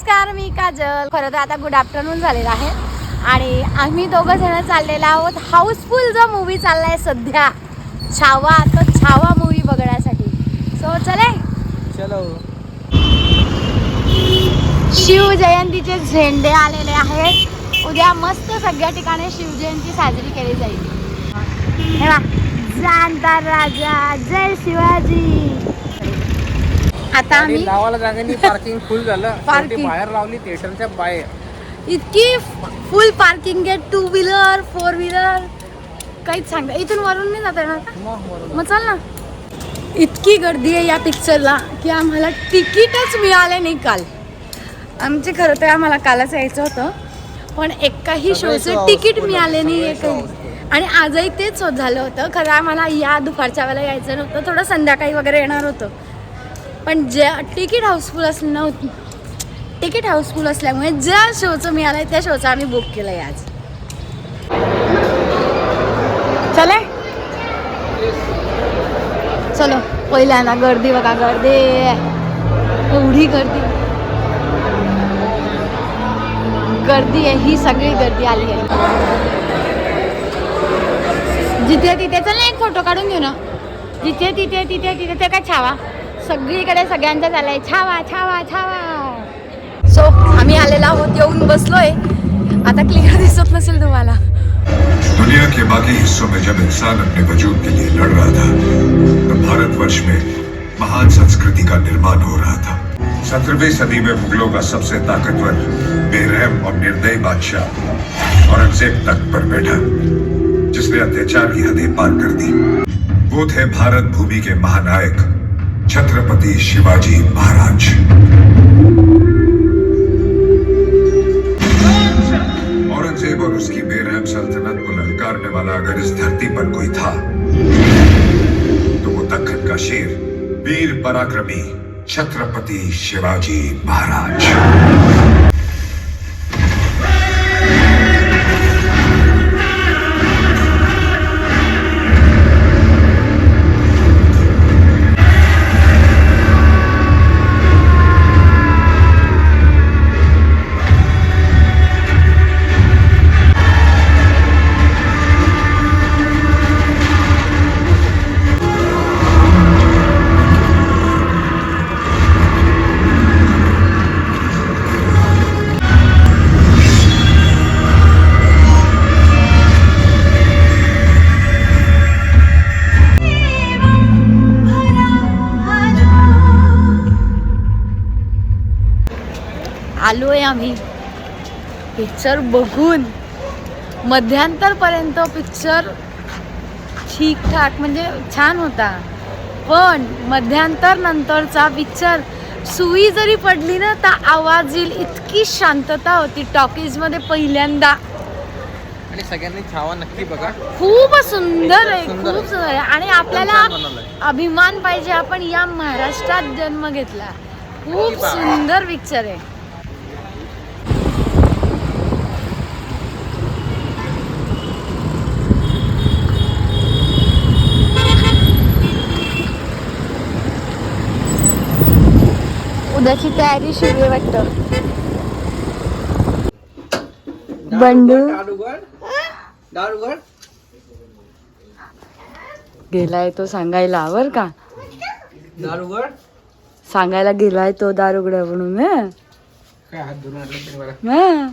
नमस्कार मी काजल. खरं तर आता गुड आफ्टरनून झालेला आहे. आणि आम्ही दोघं जण चाललेलो आहोत हाऊसफुल जो मूवी चाललाय सध्या. छावा तो छावा मूवी बघण्यासाठी. सो चले. चलो. शिवजयंतीचे झेंडे आलेले आहेत. उद्या मस्त सगळ्या ठिकाणी शिवजयंती साजरी केली जाईल. हे जाणता राजा जय शिवाजी. आता आम्ही लावायला जागेनी पार्किंग फुल झालं. शेवटी बाहेर लावली थिएटरच्या बाहेर. इतकी फुल पार्किंग आहे टू व्हीलर फोर व्हीलर काहीच सांगता इथून वरून नाही जाता येणार? मग चल ना. इतकी गर्दी आहे या पिक्चरला की आम्हाला तिकीटच मिळाले नाही काल. आमचे खरं तर आम्हाला कालच यायचं होतं पण एकाही शोचं तिकीट मिळाले नाही houseful. आणि आजही तेच होत झालं होतं खरं आम्हाला या दुपारच्या वेळेला यायचं नव्हतं थोडं संध्याकाळी वगैरे येणार होतं. पण ज्या तिकीट हाऊसफुल असलं नव्हती तिकीट हाऊसफुल असल्यामुळे ज्या शोचं मिळालंय त्या शोचं आम्ही बुक केलंय आज. चले. चलो पहिल्यांदा गर्दी बघा गर्दी. एवढी गर्दी. गर्दी आहे ही सगळी गर्दी आली आहे. जिथे तिथे चल ना एक फोटो काढून घेऊ ना. जिथे तिथे तिथे तिथे ते काय छावा? सगळीकडे सगळ्यांचा चाललाय. छावा छावा छावा. सो आम्ही आलेलो आहोत येऊन बसलोय. आता क्लिअर दिसत नसेल तुम्हाला. दुनिया के बाकी हिस्सों में जब इंसान अपने वजूद के लिए लड़ रहा था तो भारतवर्ष में महान संस्कृति का निर्माण हो रहा था। सत्रहवीं सदी में मुगलों का सबसे ताकतवर बेरहम और निर्दयी बादशाह औरंगजेब तख्त पर बैठा जिसने अत्याचार की हदें पार कर दी। वो थे भारत भूमि के महानायक। छत्रपति शिवाजी महाराज। औरंगज़ेब और उसकी बेरहम सल्तनत को ललकारने वाला अगर इस धरती पर कोई था तो वो दखन का शेर, वीर पराक्रमी छत्रपति शिवाजी महाराज। आलोय आम्ही. पिक्चर बघून. मध्यांतरपर्यंत पिक्चर ठीकठाक म्हणजे छान होता. पण मध्यांतर नंतरचा पिक्चर सुई जरी पडली ना तर आवाज येईल इतकी शांतता होती टॉकीजमध्ये पहिल्यांदा. आणि सगळ्यांनी छावा नक्की बघा. खूप सुंदर आहे खूप आहे. सुंदर आहे. आणि आपल्याला. अभिमान पाहिजे आपण या महाराष्ट्रात जन्म घेतला. खूप. सुंदर पिक्चर आहे. उद्याची तयारी आहे वाटतं. बंडू. गेलाय तो सांगायला बर का? सांगायला गेलाय तो दारुगड म्हणून हं? काय हात धुवून आणलं तरी मला हं.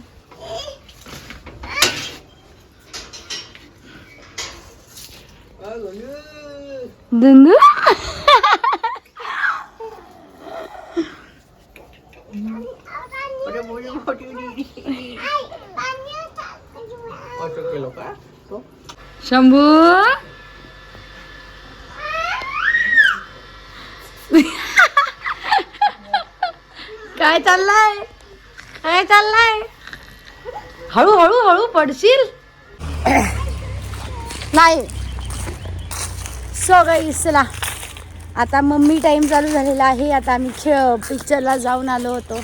दुंदू ऑटो केलो का? तो शंभू? काय चाललंय? काय चाललंय? हळू हळू हळू पडशील? नाही. सो गाईस चला आता मम्मी टाईम चालू झालेला आहे. आता आम्ही खेळ पिक्चरला जाऊन आलो होतो.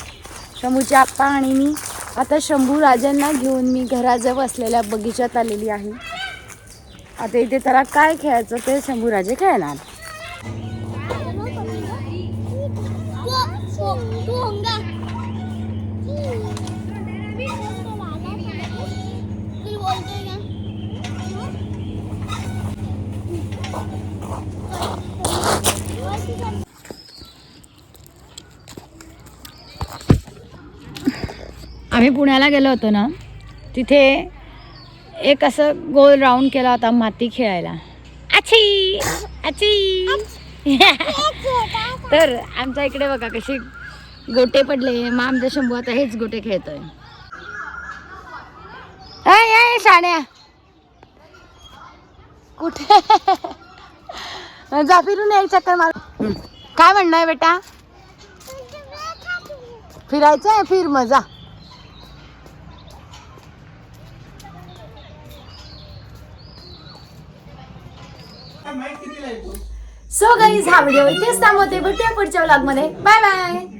शंभूचे आप्पा आणि मी. आता शंभू राजांना घेऊन मी घराजवळ असलेल्या बगीचात आलेली आहे. आता इथे त्याला काय खेळायचं ते शंभू राजे खेळणार. आम्ही पुण्याला गेलो होतो ना तिथे एक असं गोल राऊंड केला होता माती खेळायला. आची आची तर आमच्या इकडे बघा कसे गोटे पडले. मग आमचा शंभू आता हेच गोटे खेळतोय. शाण्या. कुठे? जा फिरून चक्कर मार. हं. काय म्हणणं आहे बेटा? फिरायचं आहे फिर मजा. सो गाईज हा व्हिडिओ इथेच थांबवते. भेटूया पुढच्या व्लॉगमध्ये. Bye bye